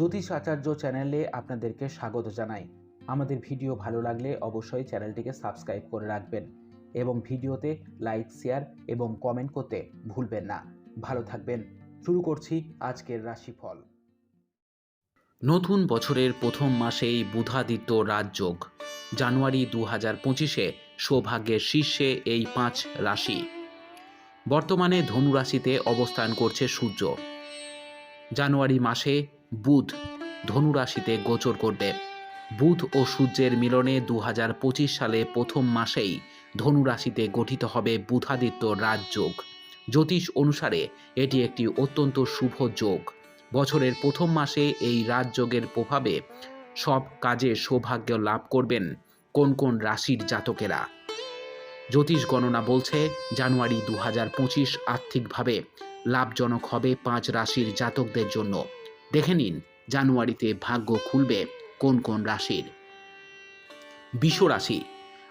জ্যোতিষ আচার্য চ্যানেলে আপনাদেরকে স্বাগত জানাই। আমাদের ভিডিও ভালো লাগলে অবশ্যই চ্যানেলটিকে সাবস্ক্রাইব করে রাখবেন এবং ভিডিওতে লাইক, শেয়ার এবং কমেন্ট করতে ভুলবেন না। ভালো থাকবেন। শুরু করছি আজকের রাশিফল। নতুন বছরের প্রথম মাসেই বুধাদিত্য রাজযোগ। জানুয়ারি দু হাজার পঁচিশে সৌভাগ্যের শীর্ষে এই পাঁচ রাশি। বর্তমানে ধনু রাশিতে অবস্থান করছে সূর্য। জানুয়ারি মাসে বুধ ধনুরাশিতে গোচর করবে। বুধ ও সূর্যের মিলনে দু হাজার পঁচিশ সালে প্রথম মাসেই ধনুরাশিতে গঠিত হবে বুধাদিত্য রাজযোগ। জ্যোতিষ অনুসারে এটি একটি অত্যন্ত শুভ যোগ। বছরের প্রথম মাসে এই রাজযোগের প্রভাবে সব কাজে সৌভাগ্য লাভ করবেন কোন কোন রাশির জাতকেরা। জ্যোতিষ গণনা বলছে, জানুয়ারি দু হাজার পঁচিশ আর্থিকভাবে লাভজনক হবে পাঁচ রাশির জাতকদের জন্য। দেখে নিন জানুয়ারিতে ভাগ্য খুলবে কোন কোন রাশির। বিষ রাশি,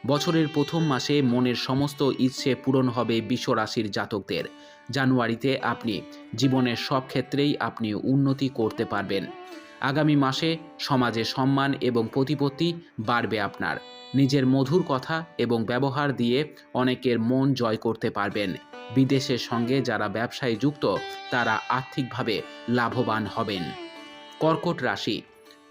বছরের প্রথম মাসে মনের সমস্ত ইচ্ছে পূরণ হবে বিষ রাশির জাতকদের। জানুয়ারিতে আপনি জীবনের সব ক্ষেত্রেই আপনি উন্নতি করতে পারবেন। আগামী মাসে সমাজে সম্মান এবং প্রতিপত্তি বাড়বে আপনার। নিজের মধুর কথা এবং ব্যবহার দিয়ে অনেকের মন জয় করতে পারবেন। বিদেশের সঙ্গে যারা ব্যবসায় যুক্ত, তারা আর্থিকভাবে লাভবান হবেন। কর্কট রাশি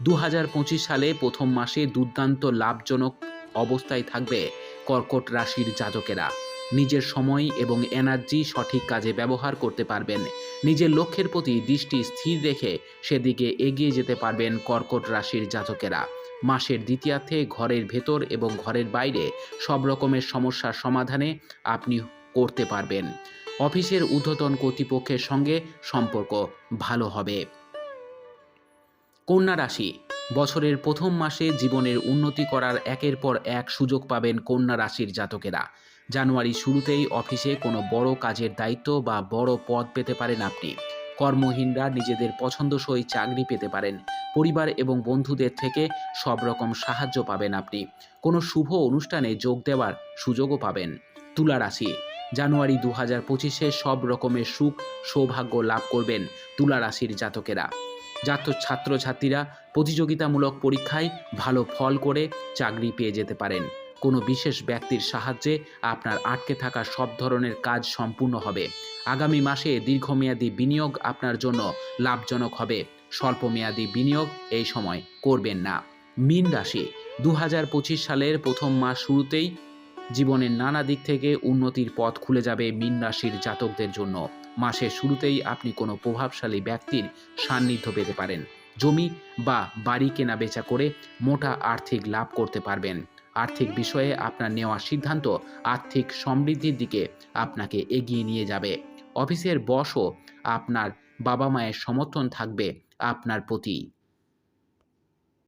দু হাজার পঁচিশ সালে প্রথম মাসে দুর্দান্ত লাভজনক অবস্থায় থাকবে কর্কট রাশির জাতকেরা নিজের সময় এবং এনার্জি সঠিক কাজে ব্যবহার করতে পারবেন। নিজের লক্ষ্যের প্রতি দৃষ্টি স্থির রেখে সেদিকে এগিয়ে যেতে পারবেন কর্কট রাশির জাতকেরা মাসের দ্বিতীয়ার্থে ঘরের ভেতর এবং ঘরের বাইরে সব রকমের সমস্যার সমাধানে আপনি করতে পারবেন। অফিসের ঊর্ধ্বতন কর্তৃপক্ষের সঙ্গে সম্পর্ক ভালো হবে। কন্যা রাশি, বছরের প্রথম মাসে জীবনের উন্নতি করার একের পর এক সুযোগ পাবেন কন্যা রাশির জাতকেরা। জানুয়ারি শুরুতেই অফিসে কোনো বড় কাজের দায়িত্ব বা বড় পদ পেতে পারেন আপনি। কর্মহীনরা নিজেদের পছন্দসই চাকরি পেতে পারেন। পরিবার এবং বন্ধুদের থেকে সব রকম সাহায্য পাবেন আপনি। কোনো শুভ অনুষ্ঠানে যোগ দেওয়ার সুযোগও পাবেন। তুলা রাশি জানুয়ারি দু হাজার পঁচিশে সব রকমের সুখ, সৌভাগ্য লাভ করবেন তুলা রাশির জাতকেরা। জাত ছাত্রছাত্রীরা প্রতিযোগিতামূলক পরীক্ষায় ভালো ফল করে চাকরি পেয়ে যেতে পারেন। কোনো বিশেষ ব্যক্তির সাহায্যে আপনার আটকে থাকা সব ধরনের কাজ সম্পূর্ণ হবে। আগামী মাসে দীর্ঘমেয়াদী বিনিয়োগ আপনার জন্য লাভজনক হবে। স্বল্পমেয়াদী বিনিয়োগ এই সময় করবেন না। মিন রাশি দু হাজার পঁচিশ সালের প্রথম মাস শুরুতেই জীবনের নানা দিক থেকে উন্নতির পথ খুলে যাবে মিন রাশির জাতকদের জন্য। মাসের শুরুতেই আপনি কোনো প্রভাবশালী ব্যক্তির সান্নিধ্য পেতে পারেন। জমি বা বাড়ি কেনা বেচা করে মোটা আর্থিক লাভ করতে পারবেন। আর্থিক বিষয়ে আপনার নেওয়া সিদ্ধান্ত আর্থিক সমৃদ্ধির দিকে আপনাকে এগিয়ে নিয়ে যাবে। অফিসের বসও আপনার বাবা মায়ের সমর্থন থাকবে আপনার প্রতি।